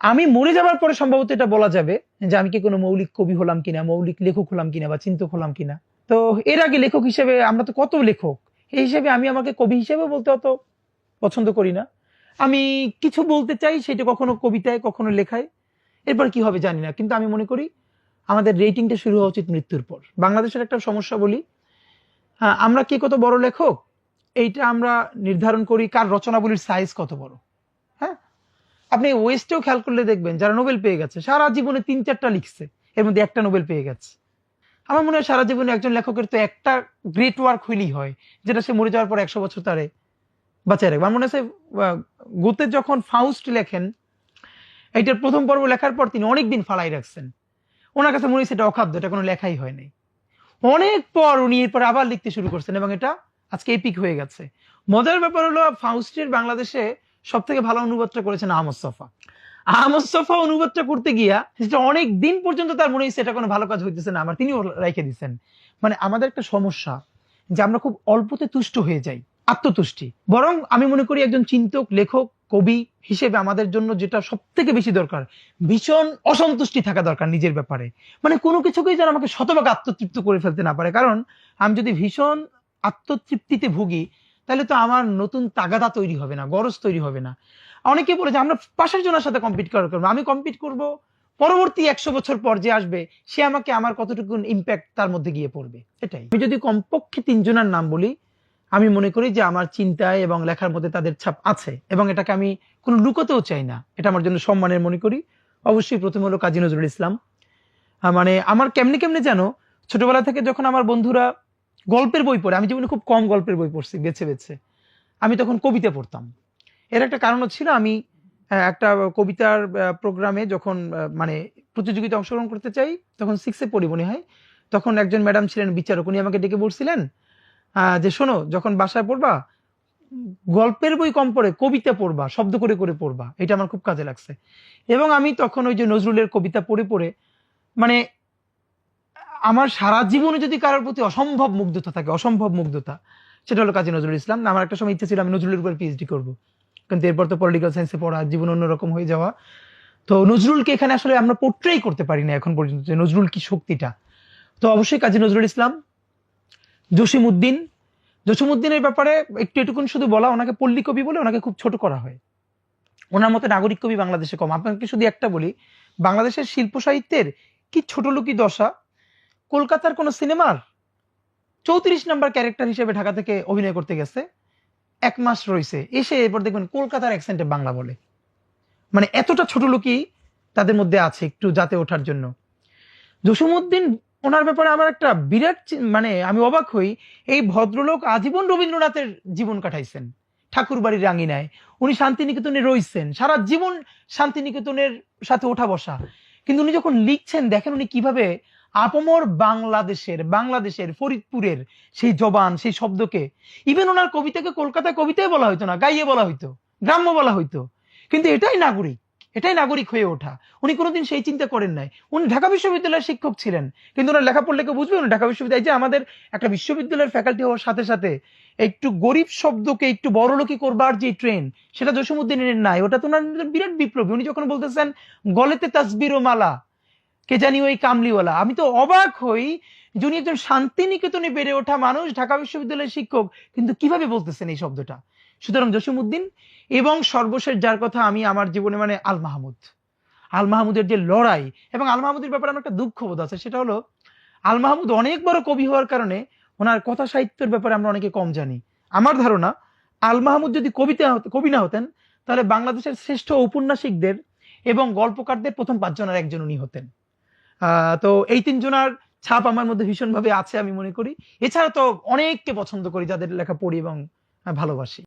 আমি মরে যাওয়ার পরে সম্ভবত এটা বলা যাবে যে আমি কি কোনো মৌলিক কবি হলাম কিনা, মৌলিক লেখক হলাম কিনা বা চিন্তক হলাম কিনা। তো এর আগে লেখক হিসেবে আমরা তো কত লেখক এই হিসেবে আমি আমাকে কবি হিসেবে বলতে অত পছন্দ করি না। আমি কিছু বলতে চাই সেটা কখনো কবিতায়, কখনো লেখায়, এরপর কি হবে জানি না, কিন্তু আমি মনে করি আমাদের রেটিংটা শুরু হওয়া উচিত মৃত্যুর পর। বাংলাদেশের একটা সমস্যা বলি আমরা কে কত বড় লেখক? এইটা আমরা নির্ধারণ করি কার রচনাবলীর সাইজ কত বড়। আপনি ওয়েস্টেও খেয়াল করলে দেখবেন যারা নোবেল পেয়ে গেছে, সারা জীবনে তিন চারটা লিখছে, এর মধ্যে একটা নোবেল পেয়ে গেছে। আমার মনে হয় সারা জীবনে একজন লেখকের তো একটা গ্রেট ওয়ার্ক হইলেই হয়, যেটা সে মরে যাওয়ার পর একশো বছর তারে বাঁচায় রাখবে। আমার মনে আছে গোতে যখন ফাউস্ট লেখেন, এইটার প্রথম পর্ব লেখার পর তিনি অনেকদিন ফালাই রাখছেন। ওনার কাছে মনে হয়েছে এটা অখাদ্য, এটা কোনো লেখাই হয় নাই। অনেক পর উনি এরপর আবার লিখতে শুরু করছেন এবং এটা আজকে এপিক হয়ে গেছে। মজার ব্যাপার হলো ফাউস্টের বাংলাদেশে সব থেকে ভালো অনুবাদটা করেছেন আহমদ আহমদ সফা অনুবাদটা করতে গিয়া সেটা অনেক দিন পর্যন্ত তার মনে হয়েছে এটা কোনো ভালো কাজ হইতেছে না, আমার তিনিও রেখে দিচ্ছেন মানে আমাদের একটা সমস্যা যে আমরা খুব অল্পতে তুষ্ট হয়ে যাই, আত্মতুষ্টি। বরং আমি মনে করি একজন চিন্তক, লেখক, কবি হিসেবে আমাদের জন্য যেটা সব থেকে বেশি দরকার, ভীষণ অসন্তুষ্টি থাকা দরকার নিজের ব্যাপারে। মানে কোনো কিছুকেই যেন আমাকে শতভাগ আত্মতৃপ্ত করে ফেলতে না পারে। কারণ আমি যদি ভীষণ আত্মতৃপ্তিতে ভুগি তাহলে তো আমার নতুন তাগাদা তৈরি হবে না, গরজ তৈরি হবে না। অনেকে বলে যে, আমরা পাশের জনের সাথে কম্পিট করা করব, আমি কম্পিট করব। পরবর্তী একশো বছর পর যে আসবে, সে আমাকে আমার কতটুকু ইম্প্যাক্ট তার মধ্যে গিয়ে পড়বে? এটাই। আমি যদি কমপক্ষে তিনজনের নাম বলি, আমি মনে করি যে আমার চিন্তায় এবং লেখার মধ্যে তাদের ছাপ আছে এবং এটাকে আমি কোনো লুকোতেও চাই না। এটা আমার জন্য সম্মানের মনে করি। অবশ্যই প্রথম হলো কাজী নজরুল ইসলাম। মানে আমার কেমনি কেমনে জানো ছোটবেলা থেকে যখন আমার বন্ধুরা গল্পের বই পড়ে, আমি জীবনে খুব কম গল্পের বই পড়ছি, বেছে বেছে। আমি তখন কবিতা পড়তাম। এর একটা কারণ ছিল, আমি একটা কবিতার প্রোগ্রামে যখন মানে প্রতিযোগিতা অংশগ্রহণ করতে চাই, তখন সিক্সে পড়ি মনে হয়। তখন একজন ম্যাডাম ছিলেন বিচারক, উনি আমাকে ডেকে বলছিলেন যে শোনো, যখন বাসায় পড়বা, গল্পের বই কম পড়ে, কবিতা পড়বা, শব্দ করে করে পড়বা, এটা আমার খুব কাজে লাগছে। এবং আমি তখন ওই যে নজরুলের কবিতা পড়ে পড়ে মানে আমার সারা জীবনে যদি কারোর প্রতি অসম্ভব মুগ্ধতা থাকে, অসম্ভব মুগ্ধতা, সেটা হলো কাজী নজরুল ইসলাম। আমার একটা সময় ইচ্ছে ছিল আমি নজরুলের উপর পিএইচডি করব। কিন্তু এরপর তো পলিটিক্যাল সায়েন্সে পড়া, জীবন অন্যরকম হয়ে যাওয়া। তো নজরুলকে এখানে আসলে আমরা পোট্রেই করতে পারি না এখন পর্যন্ত যে নজরুল কি শক্তিটা। তো অবশ্যই কাজী নজরুল ইসলাম, জসিম উদ্দিন। জসিম উদ্দিনের ব্যাপারে একটু এটুকুন শুধু বলা, ওনাকে পল্লী কবি বলে ওনাকে খুব ছোট করা হয়। ওনার মতো নাগরিক কবি বাংলাদেশে কম। আপনাকে শুধু একটা বলি, বাংলাদেশের শিল্প সাহিত্যের কি ছোট লোকই দশা কলকাতার কোন সিনেমার চৌত্রিশ নাম্বার ক্যারেক্টার হিসেবে ঢাকা থেকে অভিনয় করতে গেছে। এক মাস রয়েছে। এসে এরপর দেখবেন কলকাতার অ্যাকসেন্টে বাংলা বলে। মানে এতটা ছোট লোকই তাদের মধ্যে আছে একটু যাতে ওঠার জন্য। জসিমউদ্দিন, ওনার ব্যাপারে আমার একটা বিরাট মানে আমি অবাক হই। এই ভদ্রলোক আজীবন রবীন্দ্রনাথের জীবন কাটাইছেন। ঠাকুর বাড়ির রাঙিনায়। উনি শান্তিনিকেতনে রয়েছেন। সারা জীবন শান্তিনিকেতনের সাথে ওঠা বসা। কিন্তু উনি যখন লিখছেন, দেখেন উনি কীভাবে আপমর বাংলাদেশের বাংলাদেশের, ফরিদপুরের সেই জবান, সেই শব্দকে। ইভেন ওনার কবিতাকে কলকাতায় কবিতায় বলা হইতো না, গাইয়ে বলা হইতো, গ্রাম্য বলা হইতো। কিন্তু এটাই নাগরিক এটাই নাগরিক হয়ে ওঠা। উনি কোনোদিন সেই চিন্তা করেন নাই। উনি ঢাকা বিশ্ববিদ্যালয়ের শিক্ষক ছিলেন, কিন্তু ওনার লেখা পড়লে কেউ বুঝবে না ঢাকা বিশ্ববিদ্যালয়। যে আমাদের একটা বিশ্ববিদ্যালয়ের ফ্যাকাল্টি হওয়ার সাথে সাথে একটু গরিব শব্দকে একটু বড়লোকি করবার যে ট্রেন সেটা জসীমউদ্দিনের নাই। ওটা তো ওনার বিরাট বিপ্লবী। উনি যখন বলতেছেন, গলেতে তাসবির ও মালা কে জানি ওই কামলিওয়ালা। আমি তো অবাক হই যে উনি একজন শান্তিনিকেতনে বেড়ে ওঠা মানুষ, ঢাকা বিশ্ববিদ্যালয়ের শিক্ষক। কিন্তু কীভাবে বলতেছেন এই শব্দটা? সুতরাং জসিমউদ্দিন, এবং সর্বশেষ যার কথা আমি আমার জীবনে মানে আল মাহমুদ। আল মাহমুদের যে লড়াই, এবং আল মাহমুদের ব্যাপারে আমার একটা দুঃখ বোধ আছে, সেটা হলো, আল মাহমুদ অনেক বড় কবি হওয়ার কারণে ওনার কথা সাহিত্যের ব্যাপারে আমরা অনেকে কম জানি। আমার ধারণা, আল মাহমুদ যদি কবিতা কবি না হতেন, তাহলে বাংলাদেশের শ্রেষ্ঠ ঔপন্যাসিকদের এবং গল্পকারদের প্রথম পাঁচজনের একজন উনি হতেন। তো এই তিনজনার ছাপ আমার মধ্যে ভীষণভাবে আছে আমি মনে করি। এছাড়া তো অনেককে পছন্দ করি যাদের লেখা পড়ি এবং ভালোবাসি।